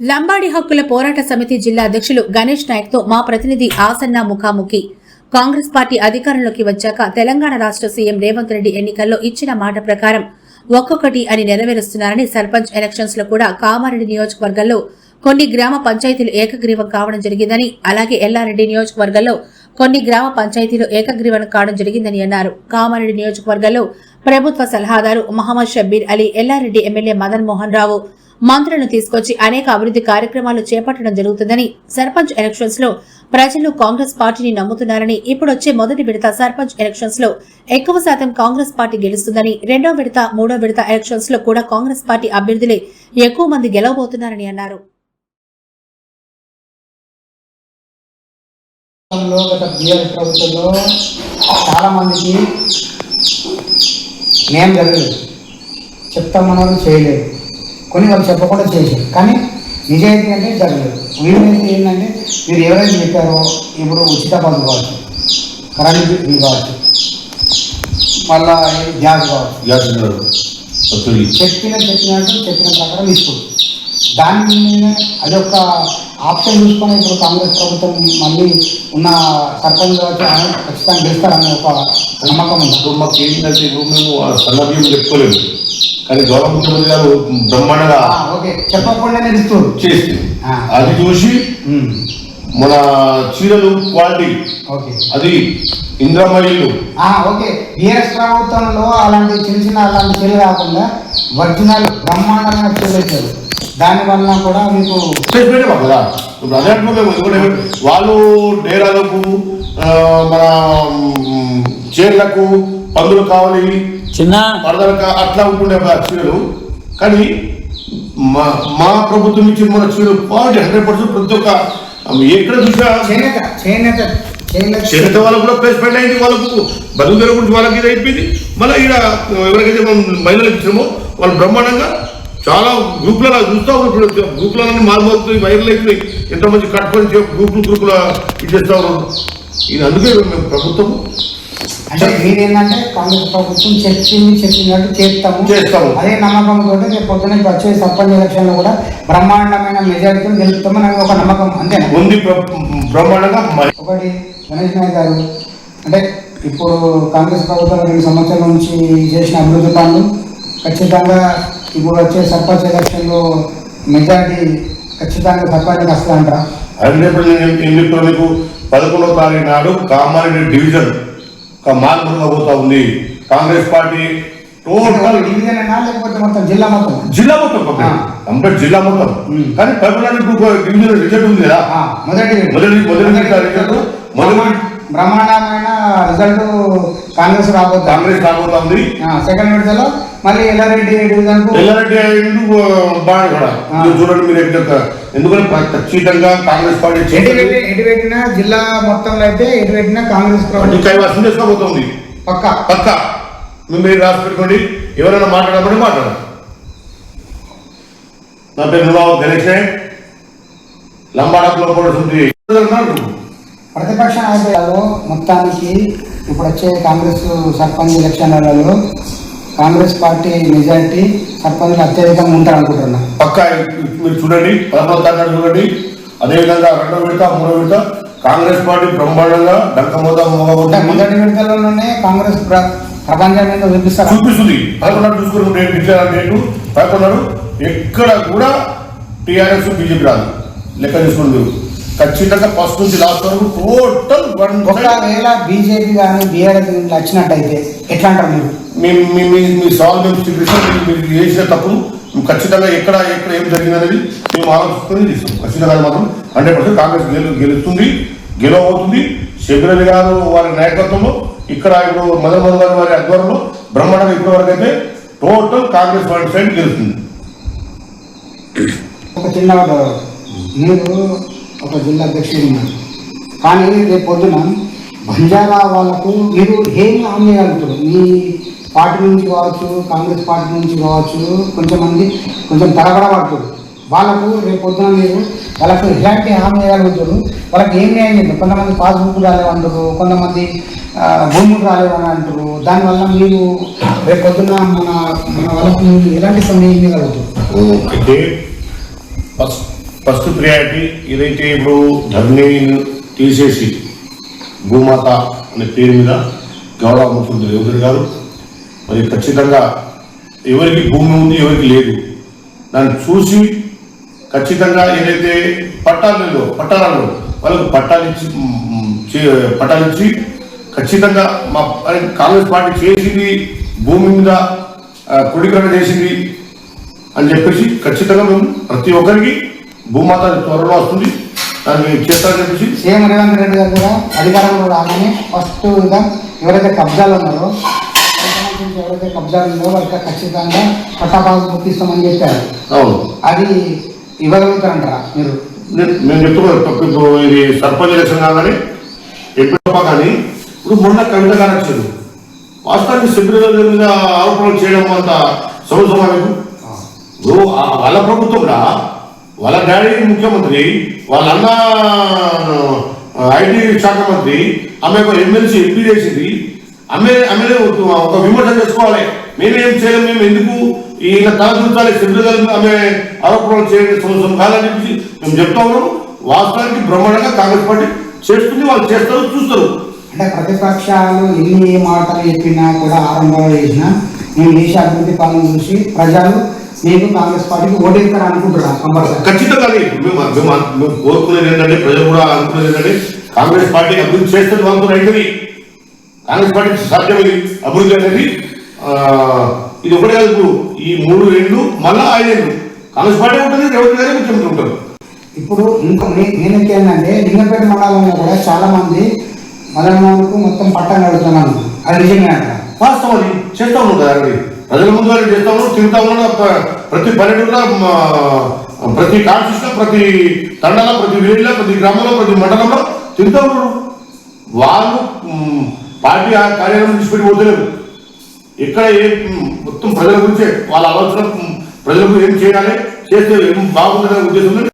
లంబాడి హక్కుల పోరాట సమితి జిల్లా అధ్యక్షులు గణేష్ నాయక్తో మా ప్రతినిధి ఆసన్న ముఖాముఖి. కాంగ్రెస్ పార్టీ అధికారంలోకి వచ్చాక తెలంగాణ రాష్ట్ర సీఎం రేవంత్ రెడ్డి ఎన్నికల్లో ఇచ్చిన మాట ప్రకారం ఒక్కొక్కటి అని నెరవేరుస్తున్నారని సర్పంచ్ ఎలక్షన్స్లో కూడా కామారెడ్డి నియోజకవర్గంలో కొన్ని గ్రామ పంచాయతీలు ఏకగ్రీవం కావడం జరిగిందని అలాగే ఎల్లారెడ్డి నియోజకవర్గంలో కొన్ని గ్రామ పంచాయతీలు ఏకగ్రీవం కావడం జరిగిందని అన్నారు. కామారెడ్డి నియోజకవర్గంలో ప్రభుత్వ సలహాదారు మహమ్మద్ షబ్బీర్ అలీ ఎల్లారెడ్డి ఎమ్మెల్యే మదన్ మోహన్ రావు మంత్రులను తీసుకొచ్చి అనేక అభివృద్ధి కార్యక్రమాలు చేపట్టడం జరుగుతుందని సర్పంచ్ ఎలక్షన్స్లో ప్రజలు కాంగ్రెస్ పార్టీని నమ్ముతున్నారని ఇప్పుడొచ్చే మొదటి విడత సర్పంచ్ ఎలక్షన్స్లో ఎక్కువ శాతం కాంగ్రెస్ పార్టీ గెలుస్తుందని రెండో విడత మూడో విడత ఎలక్షన్స్లో కూడా కాంగ్రెస్ పార్టీ అభ్యర్థులే ఎక్కువ మంది గెలవబోతున్నారని అన్నారు. చాలా మందికి జరగలేదు. చేయలేదు. కొన్ని వాళ్ళు చెప్పకుండా చేశారు. కానీ నిజాయితీ అంటే జరగలేదు. వీళ్ళైతే ఏంటంటే మీరు ఎవరైతే చెప్పారో ఇప్పుడు ఉచిత బస్సు కావచ్చు కరెంట్ బిల్ కావచ్చు మళ్ళా గ్యాస్ కావచ్చు. గ్యాస్ చెప్పిన చెప్పినట్టు చెప్పిన ప్రకారం ఇస్తూ దాని మీద అదొక ఆప్షన్ చూసుకొని ఇప్పుడు కాంగ్రెస్ ప్రభుత్వం మళ్ళీ ఉన్న సర్పంచ్ ఖచ్చితంగా గెలుస్తారనే ఒక నమ్మకం ఉంది. మాకు ఏంటంటే మేము చెప్పుకోలేము కానీ గౌరవ ముఖ్యమంత్రి గారు బ్రహ్మాండంగా ఆ, ఓకే. చెప్పకుండానే ఇస్తారు చేస్తే ఆ. అది చూసి మన చీరలు క్వాలిటీ ఓకే. అది ఇంద్రమయ్యలు ఓకే. బీఆర్ఎస్ ప్రభుత్వంలో అలాంటి చిన్న చిన్న అలాంటి చర్యలు కాకుండా ఒరిజినల్ బ్రహ్మాండంగా చూపించారు దానివల్ల కూడా మీకు కదా? ఇప్పుడు అదే వాళ్ళు డేరాలకు మన చీరలకు పందులు కావాలి చిన్న అట్లా ఉంటుండే చీరలు. కానీ మా మా ప్రభుత్వం ఇచ్చిన మన చీరలు క్వాలిటీ హండ్రెడ్ పర్సెంట్ ప్రతి ఒక్క ఎక్కడ చూసినా చేనేత చేనేత చేనేత చేనేత వాళ్ళకు కూడా ప్లేస్మెంట్ అయింది వాళ్ళకు బతుకుదల గురించి వాళ్ళకి ఇది అయిపోయింది. మళ్ళీ ఇక్కడ ఎవరికైతే మనం మహిళలకు ఇచ్చామో వాళ్ళు బ్రహ్మాండంగా చాలా గ్రూప్లలో చూస్తూ ఉన్నారు గ్రూప్లన్నీ మారుమవుతుంది వైరల్ అవుతున్నాయి. ఎంతమంది కట్టుకొని గ్రూపులు గ్రూపుల ఇచ్చేస్తా ఉన్నారు. ఇది అందుకే మేము ప్రభుత్వం అంటే మీరేంటంటే కాంగ్రెస్ ప్రభుత్వం చెప్పింది చెప్పినట్టు చేస్తాము. చేస్తాము. అదే నమ్మకంతో రేపు పొద్దున వచ్చే సర్పంచ్ ఎలక్షన్లో కూడా బ్రహ్మాండమైన మెజారిటీతో గెలుస్తామని ఒక నమ్మకం అంతేనా? ఉంది బ్రహ్మాండంగా మరి. ఒకటి గణేష్ నాయక్ గారు అంటే ఇప్పుడు కాంగ్రెస్ ప్రభుత్వం రెండు సంవత్సరాల నుంచి చేసిన అభివృద్ధి పనులు ఖచ్చితంగా ఇప్పుడు వచ్చే సర్పంచ్ ఎలక్షన్లో మెజారిటీ ఖచ్చితంగా సర్పంచ్ వస్తుందంటారా హండ్రెడ్ పర్సెంట్ మీకు పదకొండవ తారీఖు నాడు కామారెడ్డి డివిజన్ పోతా ఉంది. కాంగ్రెస్ పార్టీ టోటల్ లేకపోతే మొత్తం జిల్లా మొత్తం? జిల్లా మొత్తం. కంప్లీట్ జిల్లా మొత్తం. కానీ పదకొండు డివిజన్ రిజల్ట్ ఉంది కదా. మొదటి మొదటి మొదటి రిజల్ట్ మొదటి బ్రహ్మాండమైన రిజల్ట్ కాంగ్రెస్ రాబోతుంది కాంగ్రెస్ రాబోతా ఉంది. సెకండ్ విడతలో మళ్ళీ ఎల్లారెడ్డి డివిజన్కు ఎల్లారెడ్డి అయ్యిండు బాగా కూడా ఆ. ఇది చూడండి మీరు ఎక్కడ ఎందుకంటే ప్ర- ఖచ్చితంగా కాంగ్రెస్ పార్టీ ఎటు పెట్టినా జిల్లా మొత్తంలో అయితే ఎటు పెట్టినా కాంగ్రెస్ అన్ని ప్రభుత్వం కైవాసం చేసుకోబోతుంది పక్క. పక్క. మీరు మీరు రాసి పెట్టుకోండి. ఎవరైనా మాట్లాడమంటే మాట్లాడండి నా పేరు నువ్వు గణేష్. నాయక్ లంబాడకులో పడుతుంది ప్రతిపక్ష నాయకులలో మొత్తానికి ఇప్పుడు వచ్చే కాంగ్రెస్ సర్పంచ్ ఎలక్షన్లలో కాంగ్రెస్ పార్టీ మెజారిటీ సర్పంచ్లు అత్యధికంగా ఉంటారు అనుకుంటున్నా పక్క మీరు చూడండి పదకొండు తారీఖు చూడండి. అదేవిధంగా రెండో విడత మూడో విడత కాంగ్రెస్ పార్టీ బ్రహ్మాండంగా డంకమోద మొదటి విడతలోనే కాంగ్రెస్ ప్ర- ప్రపంచం మీద చూపిస్తారు? చూపిస్తుంది. పదకొండు చూసుకుని డేట్ డిక్లేర్ డేటు పదకొండు. ఎక్కడ కూడా టీఆర్ఎస్ బీజేపీ రాదు. లెక్క చూసుకుంది ఖచ్చితంగా ఫస్ట్ నుంచి లాస్ట్ వరకు టోటల్ వన్ ఒకవేళ బీజేపీ కానీ బీఆర్ఎస్ వచ్చినట్టయితే ఎట్లా అంటారు మీరు? మేము మీ మీ మీ సాల్వ్ మేము స్వీకరిస్తాం మీరు చేసిన తప్పు ఖచ్చితంగా ఎక్కడ ఎక్కడ ఏం జరిగింది అనేది మేము ఆలోచిస్తుంది చేస్తాం. ఖచ్చితంగా మాత్రం హండ్రెడ్ పర్సెంట్ కాంగ్రెస్ గెలు గెలుస్తుంది గెలవబోతుంది. శబరిమల గారు వారి నాయకత్వంలో ఇక్కడ ఇప్పుడు మదన్ మోహన్ గారు వారి ఆధ్వర్యంలో బ్రహ్మాండంగా ఇప్పటి వరకు అయితే టోటల్ కాంగ్రెస్ వారి సైడ్ గెలుస్తుంది. ఒక చిన్న మీరు ఒక జిల్లా అధ్యక్షుడు ఉన్నారు. కానీ రేపు పొద్దున బంజారా వాళ్ళకు మీరు ఏం హామీ కలుగుతారు మీ పార్టీ నుంచి కావచ్చు కాంగ్రెస్ పార్టీ నుంచి కావచ్చు కొంచెం మంది కొంచెం తడబడబడుతుంది వాళ్ళకు రేపు పొద్దున మీరు వాళ్ళకు ఎలాంటి హామీ కలుగుతారు వాళ్ళకి ఏం న్యాయం చేస్తారు కొంతమంది పాస్బుక్ రాలేవంటారు కొంతమంది భూములు రాలేవని అంటారు. దానివల్ల మీరు రేపు పొద్దున మన మన వాళ్ళకి ఎలాంటి సమయం అయితే ఫస్ట్ ఫస్ట్ ప్రియారిటీ ఏదైతే ఇప్పుడు ధర్నీని తీసేసి భూమాత అనే పేరు మీద గౌరవ ముఖ్యమంత్రి రేవంత్ గారు మరి ఖచ్చితంగా ఎవరికి భూమి ఉంది ఎవరికి లేదు. దాన్ని చూసి ఖచ్చితంగా ఏదైతే పట్టాలు పట్టాలలో పట్టాలు వాళ్ళకి పట్టాలు ఇచ్చి చే- పట్టాలు ఇచ్చి ఖచ్చితంగా మా కాంగ్రెస్ పార్టీ చేసింది భూమి మీద కుడికరణ చేసింది అని చెప్పేసి ఖచ్చితంగా మేము ప్రతి ఒక్కరికి భూమాత త్వరలో వస్తుంది. దాన్ని చేస్తారని చెప్పేసి సీఎం రేవంత్ రెడ్డి గారు కూడా అధికారంలో రాగానే ఫస్ట్గా ఎవరైతే కబ్జాలు ఉన్నారో ఎవరైతే కబ్జాలు ఉన్నారో వాళ్ళకి ఖచ్చితంగా పట్టాపాలు గుర్తిస్తామని చెప్పారు. అవును. అది ఇవ్వగలుగుతారంటారా మీరు. నేను- చెప్తున్నాను తప్పు ఇది సర్పంచ్ ఎలక్షన్ కాగానే ఎప్పుడప్ప కానీ ఇప్పుడు మొన్న కవిత వచ్చారు. వాస్తవానికి సెక్రటరీ మీద ఆరోపణలు చేయడం అంత సమస్య మీకు ఇప్పుడు వాళ్ళ ప్రభుత్వం కూడా వాళ్ళ డాడీ ముఖ్యమంత్రి వాళ్ళ అన్న ఐటీ శాఖ మంత్రి ఆమె ఒక ఎమ్మెల్సీ ఎంపీ చేసింది. ఆమె ఆమె ఒక విమర్శ చేసుకోవాలి. మేమేం చేయలేం మేము ఎందుకు ఈయన తల చూడాలి సెక్రటరీ ఆమె ఆరోపణలు చేయడం సమస్య కాదని చెప్పి మేము చెప్తా ఉన్నాం. వాస్తవానికి బ్రహ్మాండంగా కాంగ్రెస్ పార్టీ చేస్తుంది వాళ్ళు చేస్తారు చూస్తారు. అంటే ప్రతిపక్షాలు ఎన్ని మాటలు చెప్పినా కూడా ఆరంభంలో చేసినా మేము దేశ అభివృద్ధి పాలన చూసి ప్రజలు మీకు కాంగ్రెస్ పార్టీకి ఓటేస్తారు అనుకుంటున్నాం కంపల్సరీ. ఖచ్చితంగా మేము కోరుకునేది ఏంటంటే ప్రజలు కూడా అనుకునేది ఏంటంటే కాంగ్రెస్ పార్టీ అభివృద్ధి చేస్తుంది రైతుని కాంగ్రెస్ పార్టీకి సాధ్యం ఇది అభివృద్ధి అనేది ఇది ఒకటే కాదు ఇప్పుడు ఈ మూడు ఏళ్ళు మళ్ళా ఐదేళ్ళు కాంగ్రెస్ పార్టీ ఉంటుంది రేవంత్ గారే ముఖ్యమంత్రి ఉంటారు. ఇప్పుడు ఇంకా నే- నేనైతే ఏంటంటే లింగపేట మండలంలో కూడా చాలా మంది మదనమోహన్కు మొత్తం పట్టం కడుతున్నాను అది నిజమే అంటారా వాస్తవం అది. చేస్తా కదా అది ప్రజల ముందు వారికి చేస్తా ఉన్నాం తిరుగుతా ఉన్నాం ప- ప్రతి పల్లెటూరులో మ, ప్రతి కాన్స్టిట్యూషన్ ప్రతి తండాలో ప్రతి విలేజ్లో ప్రతి గ్రామంలో ప్రతి మండలంలో తిరుగుతా ఉన్నారు వాళ్ళు పార్టీ ఆ కార్యాలయం విడిచిపెట్టి పోతలేరు ఎక్కడ ఏ మొత్తం ప్రజల గురించే వాళ్ళ ఆలోచన ప్రజలకు ఏం చేయాలి చేస్తే ఏం బాగుంటుందనే ఉద్దేశం